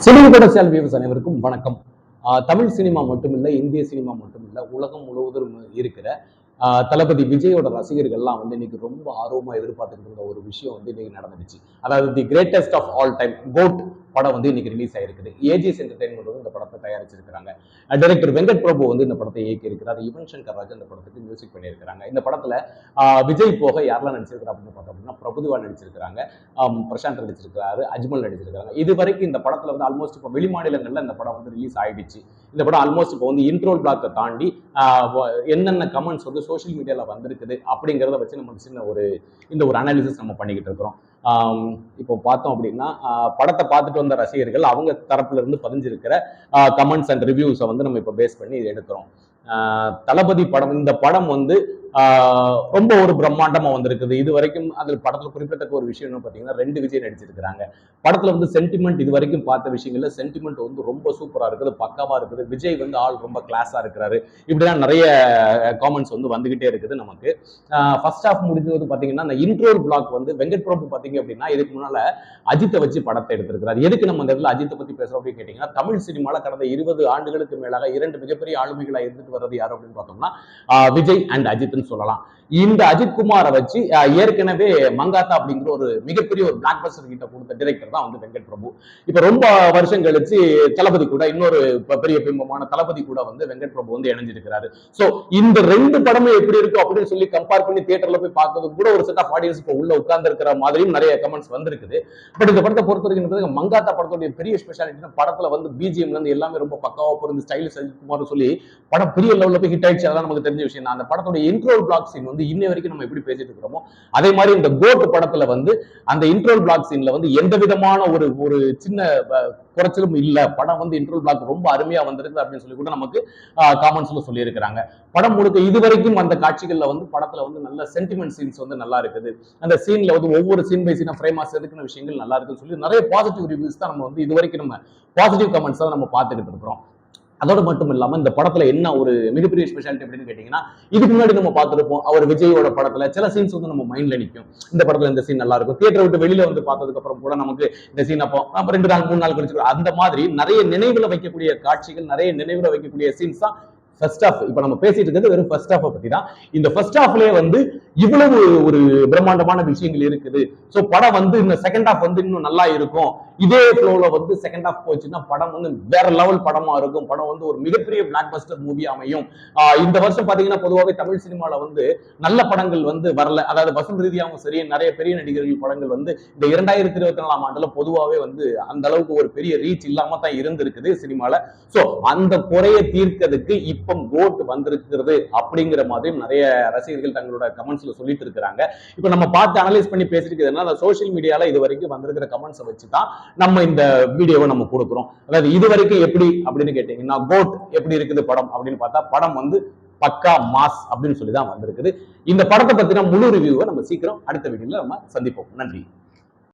Cinema sale viewers அனைவருக்கும் வணக்கம். ஆஹ் Tamil cinema மட்டுமில்லை இந்திய சினிமா மட்டுமில்லை உலகம் முழுவதும் இருக்கிற தளபதி விஜயோட ரசிகர்கள்லாம் வந்து இன்னைக்கு ரொம்ப ஆர்வமாக எதிர்பார்த்துட்டு இருந்த ஒரு விஷயம் வந்து இன்னைக்கு நடந்துச்சு அதாவது the greatest of all time GOAT படம் வந்து இன்னைக்கு ரிலீஸ் ஆயிருக்குது. ஏஜிஎஸ் என்டர்டைன்மெண்ட் வந்து இந்த படத்தை தயாரிச்சிருக்காங்க டைரக்டர் வெங்கட் பிரபு வந்து இந்த படத்தை இயக்கி இருக்கிறார் யுவன் சங்கர் ராஜ் இந்த படத்துக்கு மியூசிக் பண்ணியிருக்காங்க இந்த படத்துல விஜய் போக யாரெல்லாம் நடிச்சிருக்கிறா அப்படின்னு பார்த்தோம் அப்படின்னா பிரபுதிவா நடிச்சிருக்காங்க பிரசாந்த் நடிச்சிருக்கிறாரு அஜ்மல் நடிச்சிருக்காங்க இது வரைக்கும் இந்த படத்துல வந்து ஆல்மோஸ்ட் இப்போ வெளிமாநிலங்களில் இந்த படம் வந்து ரிலீஸ் ஆயிடுச்சு. இந்த படம் ஆல்மோஸ்ட் இப்போ வந்து இன்ட்ரோல் பிளாக்கை தாண்டி என்னென்ன கமெண்ட்ஸ் வந்து சோஷியல் மீடியாவில் வந்திருக்குது அப்படிங்கிறத வச்சு நம்ம சின்ன ஒரு இந்த ஒரு அனாலிசிஸ் நம்ம பண்ணிக்கிட்டு இருக்கிறோம். இப்போ பார்த்தோம் அப்படின்னா படத்தை பார்த்துட்டு வந்த ரசிகர்கள் அவங்க தரப்புல இருந்து பதிஞ்சிருக்கிற கமெண்ட்ஸ் அண்ட் ரிவ்யூஸை வந்து நம்ம இப்போ பேஸ் பண்ணி இதை எடுக்கிறோம் தளபதி படம் இந்த படம் வந்து ரொம்ப ஒரு பிரம்மாண்டமா வந்திருக்குது. இது வரைக்கும் அதில் படத்துல குறிப்பிடத்தக்க ஒரு விஷயம் என்ன பார்த்தீங்கன்னா ரெண்டு விஜய் நடிச்சிருக்கிறாங்க. படத்துல வந்து சென்டிமெண்ட் இது வரைக்கும் பார்த்த விஷயங்கள்ல சென்டிமெண்ட் வந்து ரொம்ப சூப்பரா இருக்குது பக்காவா இருக்குது. விஜய் வந்து ஆள் ரொம்ப கிளாஸா இருக்கிறாரு. இப்படிதான் நிறைய காமெண்ட்ஸ் வந்து வந்துகிட்டே இருக்குது நமக்கு. ஃபர்ஸ்ட் ஹாஃப் முடிஞ்சது பாத்தீங்கன்னா அந்த இன்ட்ரோல் பிளாக் வந்து வெங்கட் பிரபு பாத்தீங்க அப்படின்னா இதுக்கு முன்னால அஜித்தை வச்சு படத்தை எடுத்திருக்கிறார். எதுக்கு நம்ம இந்த இடத்துல அஜித்தை பத்தி பேசுறோம் அப்படின்னு கேட்டீங்கன்னா தமிழ் சினிமால கடந்த இருபது ஆண்டுகளுக்கு மேலாக இரண்டு மிகப்பெரிய ஆளுமைகளா இருந்துட்டு வர்றது யார் அப்படின்னு பார்த்தோம்னா விஜய் அண்ட் அப்படின்னு சொல்லலாம். இந்த அஜித் குமாரை வச்சு ஏற்கனவே மங்காத்தா அப்படிங்கிற ஒரு மிகப்பெரிய ஒரு பிளாக் பஸ்டர் கிட்ட கொடுத்த டிரெக்டர் தான் வந்து வெங்கட் பிரபு. இப்ப ரொம்ப வருஷம் கழிச்சு தளபதி கூட இன்னொரு பெரிய பிம்பமான தளபதி கூட வந்து வெங்கட் பிரபு வந்து இணைஞ்சிருக்கிறாரு. சோ இந்த ரெண்டு படமும் எப்படி இருக்கும் அப்படின்னு சொல்லி கம்பேர் பண்ணி தியேட்டர்ல போய் பார்க்கறது கூட ஒரு செட் ஆஃப் ஆடியன்ஸ் இப்போ உள்ள உட்கார்ந்து இருக்கிற மாதிரியும் நிறைய கமெண்ட்ஸ் வந்திருக்குது. பட் இந்த படத்தை பொறுத்த வரைக்கும் மங்காத்தா படத்துடைய பெரிய ஸ்பெஷாலிட்டி படத்துல வந்து பிஜிஎம்ல இருந்து எல்லாமே ரொம்ப பக்காவா பொருந்து ஸ்டைலிஷ் அஜித்குமார் சொல்லி படம் பெரிய லெவல்ல போய் ஹிட் ஆயிடுச்சு. அதெல்லாம் நமக்கு தெரிஞ்ச விஷயம். அந்த அந்த படத்தோட இன்ட்ரோல் பிளாக் சீன் வந்து இன்னை வரைக்கும் நம்ம எப்படி பேசிட்டு இருக்கிறோமோ அதே மாதிரி இந்த கோட் படத்துல வந்து அந்த இன்ட்ரோல் பிளாக் சீன்ல வந்து எந்த விதமான ஒரு ஒரு சின்ன குறைச்சலும் இல்ல. படம் வந்து இன்ட்ரோல் பிளாக் ரொம்ப அருமையா வந்திருக்கு அப்படின்னு சொல்லி கூட நமக்கு காமெண்ட்ஸ்ல சொல்லியிருக்கிறாங்க. படம் முழுக்க இது வரைக்கும் அந்த காட்சிகள்ல வந்து படத்துல வந்து நல்ல சென்டிமெண்ட் சீன்ஸ் வந்து நல்லா இருக்குது. அந்த சீன்ல வந்து ஒவ்வொரு சீன் பை சீனா ஃப்ரேமா செதுக்கின விஷயங்கள் நல்லா இருக்குன்னு சொல்லி நிறைய பாசிட்டிவ் ரிவ்யூஸ் தான் நம்ம வந்து இது வரைக்கும் நம்ம பாசிட்டிவ் கமெண்ட்ஸ் தான் நம்ம பார்த்துக்கிட்டு இருக்கிறோம். அதோட மட்டும் இல்லாம இந்த படத்துல என்ன ஒரு மிகப்பெரிய ஸ்பெஷாலிட்டி அப்படின்னு கேட்டீங்கன்னா இதுக்கு முன்னாடி நம்ம பார்த்துருப்போம் அவர் விஜயோட படத்துல சில சீன்ஸ் வந்து நம்ம மைண்ட்ல நிற்கும் இந்த படத்துல இந்த சீன் நல்லா இருக்கும். தியேட்டர் விட்டு வெளியில வந்து பார்த்ததுக்கு அப்புறம் கூட நமக்கு இந்த சீன் அப்போ நம்ம ரெண்டு நாள் மூணு நாள் கழிச்சு அந்த மாதிரி நிறைய நினைவுல வைக்கக்கூடிய காட்சிகள் நிறைய நினைவுல வைக்கக்கூடிய சீன்ஸ் தான் ஃபர்ஸ்ட் ஆஃப் இப்போ நம்ம பேசிட்டு இருக்கிறது வெறும் ஃபர்ஸ்ட் ஆஃப் பத்தி தான். இந்த ஃபர்ஸ்ட் ஆஃப்லயே வந்து இவ்வளவு ஒரு பிரம்மாண்டமான விஷயங்கள் இருக்குது. சோ படம் வந்து இந்த செகண்ட் ஆஃப் வந்து இன்னும் நல்லா இருக்கும். இதே ஃப்ளோல வந்து செகண்ட் ஹாஃப் போச்சுன்னா படம் வந்து வேற லெவல் படமா இருக்கும். படம் வந்து ஒரு மிகப்பெரிய பிளாக் பஸ்டர் மூவி அமையும் இந்த வருஷம் பாத்தீங்கன்னா பொதுவாகவே தமிழ் சினிமால வந்து நல்ல படங்கள் வந்து வரல. அதாவது வசூல் ரீதியாகவும் சரி நிறைய பெரிய நடிகர்கள் படங்கள் வந்து இந்த இரண்டாயிரத்தி இருபத்தி நாலாம் ஆண்டுல பொதுவாகவே வந்து அந்த அளவுக்கு ஒரு பெரிய ரீச் இல்லாம தான் இருந்திருக்குது சினிமால. சோ அந்த குறையை தீர்க்கிறதுக்கு இப்போ கோட் வந்திருக்கிறது அப்படிங்கிற மாதிரி நிறைய ரசிகர்கள் தங்களோட கமெண்ட்ஸ்ல சொல்லிட்டு இருக்கிறாங்க. இப்போ நம்ம பார்த்து அனலைஸ் பண்ணி பேசிருக்கிறதுனா அந்த சோஷியல் மீடியால இது வரைக்கும் வந்திருக்கிற கமெண்ட்ஸை வச்சு தான் நம்ம இந்த வீடியோவை நம்ம கொடுக்குறோம். அதாவது இது வரைக்கும் எப்படி அப்படின்னு கேட்டீங்கன்னா கோட் எப்படி இருக்குது படம் அப்படின்னு பார்த்தா படம் வந்து பக்கா மாஸ் அப்படின்னு சொல்லி தான் வந்திருக்குது. இந்த படத்தை பத்தின முழு ரிவ்யூவை நம்ம சீக்கிரம் அடுத்த வீடியோல நம்ம சந்திப்போம். நன்றி.